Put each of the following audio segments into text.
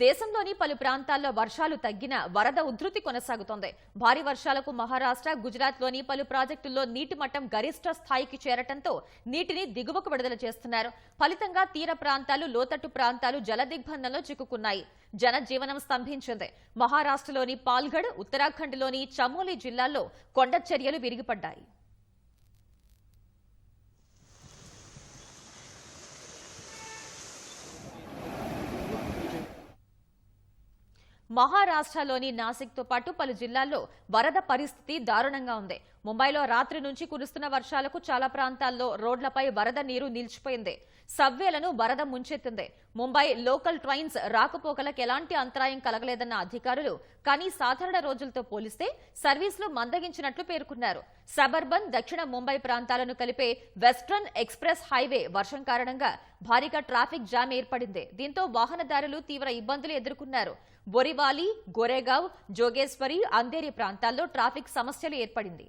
దేశంలోని పలు ప్రాంతాల్లో వర్షాలు తగ్గిన వరద ఉధృతి కొనసాగుతోంది. భారీ వర్షాలకు మహారాష్ట్ర గుజరాత్లోని పలు ప్రాజెక్టుల్లో నీటి మట్టం గరిష్ట స్థాయికి చేరటంతో నీటిని దిగువకు విడుదల చేస్తున్నారు. ఫలితంగా తీర ప్రాంతాలు లోతట్టు ప్రాంతాలు జలదిగ్బంధంలో చిక్కుకున్నాయి. జనజీవనం స్తంభించింది. మహారాష్ట్రలోని పాల్గఢ్ ఉత్తరాఖండ్లోని చమోలి జిల్లాల్లో కొండ చర్యలు విరిగిపడ్డాయి. మహారాష్ట్రలోని నాసిక్తో పాటు పలు జిల్లాల్లో వరద పరిస్థితి దారుణంగా ఉంది. ముంబైలో రాత్రి నుంచి కురుస్తున్న వర్షాలకు చాలా ప్రాంతాల్లో రోడ్లపై వరద నీరు నిలిచిపోయింది. సవ్వేలను వరద ముంచెత్తింది. ముంబై లోకల్ ట్రైన్స్ రాకపోకలకు ఎలాంటి అంతరాయం కలగలేదన్న అధికారులు కానీ సాధారణ రోజులతో పోలిస్తే సర్వీసులు మందగించినట్లు పేర్కొన్నారు. సబర్బన్ దక్షిణ ముంబై ప్రాంతాలను కలిపే వెస్ట్రన్ ఎక్స్ప్రెస్ హైవే వర్షం కారణంగా భారీగా ట్రాఫిక్ జామ్ ఏర్పడింది. దీంతో వాహనదారులు తీవ్ర ఇబ్బందులు ఎదుర్కొన్నారు. బొరివాలి గోరేగావ్ జోగేశ్వరి అంధేరి ప్రాంతాల్లో ట్రాఫిక్ సమస్యలు ఏర్పడింది.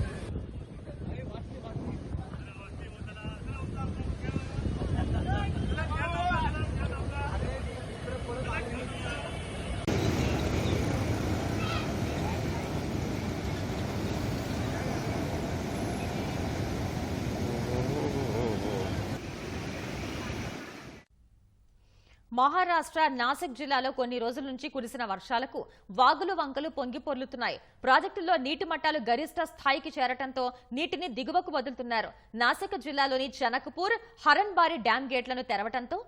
మహారాష్ట్ర నాసిక్ జిల్లాలో కొన్ని రోజుల నుంచి కురిసిన వర్షాలకు వాగులు వంకలు పొంగి పొర్లుతున్నాయి. ప్రాజెక్టుల్లో నీటి మట్టాలు గరిష్ట స్థాయికి చేరటంతో నీటిని దిగువకు వదులుతున్నారు. నాసిక్ జిల్లాలోని చనకపూర్ హరన్బారి డ్యాం గేట్లను తెరవటంతో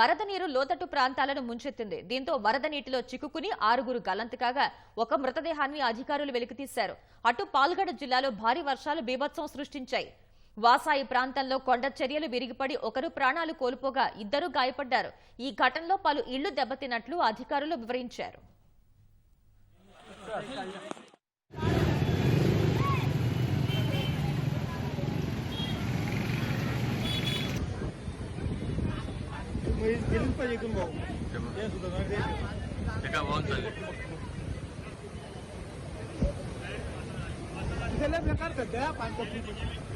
వరద నీరు లోతట్టు ప్రాంతాలను ముంచెత్తింది. దీంతో వరద నీటిలో చిక్కుకుని ఆరుగురు గల్లంతు కాగా ఒక మృతదేహాన్ని అధికారులు వెలికితీశారు. అటు పాల్గఢ్ జిల్లాలో భారీ వర్షాలు బీభత్సం సృష్టించాయి. వాసాయి ప్రాంతంలో కొండ చర్యలు విరిగిపడి ఒకరు ప్రాణాలు కోల్పోగా ఇద్దరు గాయపడ్డారు ఈ ఘటనలో పలు ఇళ్లు దెబ్బతిన్నట్లు అధికారులు వివరించారు गेलीच पाहिजे इथून भाऊ हे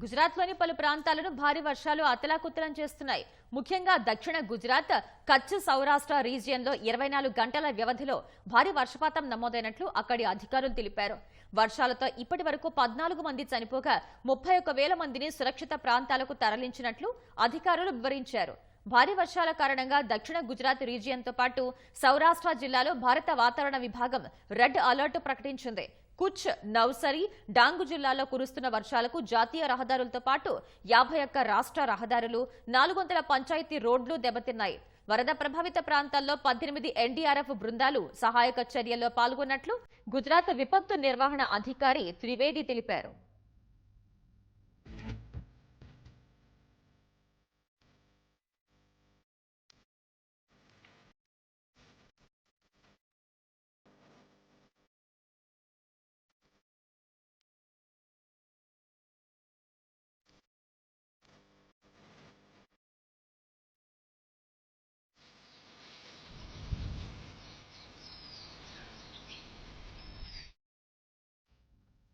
గుజరాత్లోని పలు ప్రాంతాలను భారీ వర్షాలు అతలాకుతలం చేస్తున్నాయి. ముఖ్యంగా దక్షిణ గుజరాత్ కచ్ సౌరాష్ట్ర రీజియన్లో ఇరవై నాలుగు గంటల వ్యవధిలో భారీ వర్షపాతం నమోదైనట్లు అక్కడి అధికారులు తెలిపారు. వర్షాలతో ఇప్పటి వరకు పద్నాలుగు మంది చనిపోగా ముప్పై ఒక్క వేల మందిని సురక్షిత ప్రాంతాలకు తరలించినట్లు అధికారులు వివరించారు. భారీ వర్షాల కారణంగా దక్షిణ గుజరాత్ రీజియన్తో పాటు సౌరాష్ట్ర జిల్లాలో భారత వాతావరణ విభాగం రెడ్ అలర్ట్ ప్రకటించింది. కుచ్ నౌసరి డాంగు జిల్లాలో కురుస్తున్న వర్షాలకు జాతీయ రహదారులతో పాటు యాభై ఒక్క రాష్ట్ర రహదారులు నాలుగు వందల పంచాయతీ రోడ్లు దెబ్బతిన్నాయి. వరద ప్రభావిత ప్రాంతాల్లో పద్దెనిమిది ఎన్డీఆర్ఎఫ్ బృందాలు సహాయక చర్యల్లో పాల్గొన్నట్లు గుజరాత్ విపత్తు నిర్వహణ అధికారి త్రివేది తెలిపారు.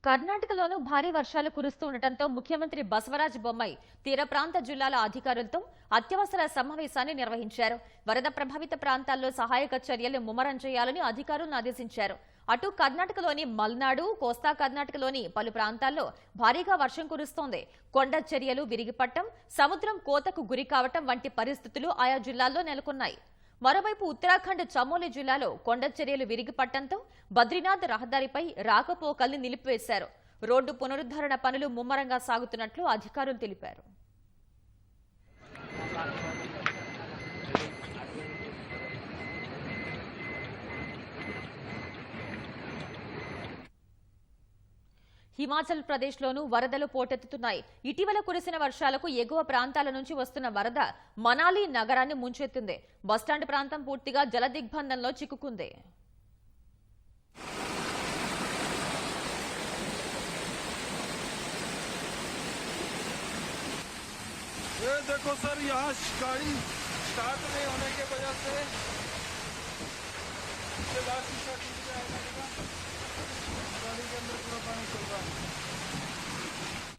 కర్ణాటకలోనూ భారీ వర్షాలు కురుస్తూ ఉండటంతో ముఖ్యమంత్రి బసవరాజ్ బొమ్మాయి తీర ప్రాంత జిల్లాల అధికారులతో అత్యవసర సమావేశాన్ని నిర్వహించారు. వరద ప్రభావిత ప్రాంతాల్లో సహాయక చర్యలు ముమ్మరం చేయాలని అధికారులను ఆదేశించారు. అటు కర్ణాటకలోని మల్నాడు కోస్తా కర్ణాటకలోని పలు ప్రాంతాల్లో భారీగా వర్షం కురుస్తోంది. కొండ చర్యలు విరిగిపట్టం సముద్రం కోతకు గురి కావటం వంటి పరిస్థితులు ఆయా జిల్లాల్లో నెలకొన్నాయి. మరోవైపు ఉత్తరాఖండ్ చమోలి జిల్లాలో కొండ చర్యలు విరిగిపట్టడంతో బద్రీనాథ్ రహదారిపై రాకపోకల్ని నిలిపివేశారు. రోడ్డు పునరుద్ధరణ పనులు ముమ్మరంగా సాగుతున్నట్లు అధికారులు తెలిపారు. హిమాచల్ ప్రదేశ్లోనూ వరదలు పోటెత్తుతున్నాయి ఇటీవల కురిసిన వర్షాలకు ఎగువ ప్రాంతాల నుంచి వస్తున్న వరద మనాలి నగరాన్ని ముంచెత్తింది బస్టాండ్ ప్రాంతం పూర్తిగా జలదిగ్బంధంలో చిక్కుకుంది ये देखो सर यहाँ गाड़ी स्टार्ट नहीं होने के वजह से ये लास्ट शीशा के अंदर पूरा पानी चल रहा है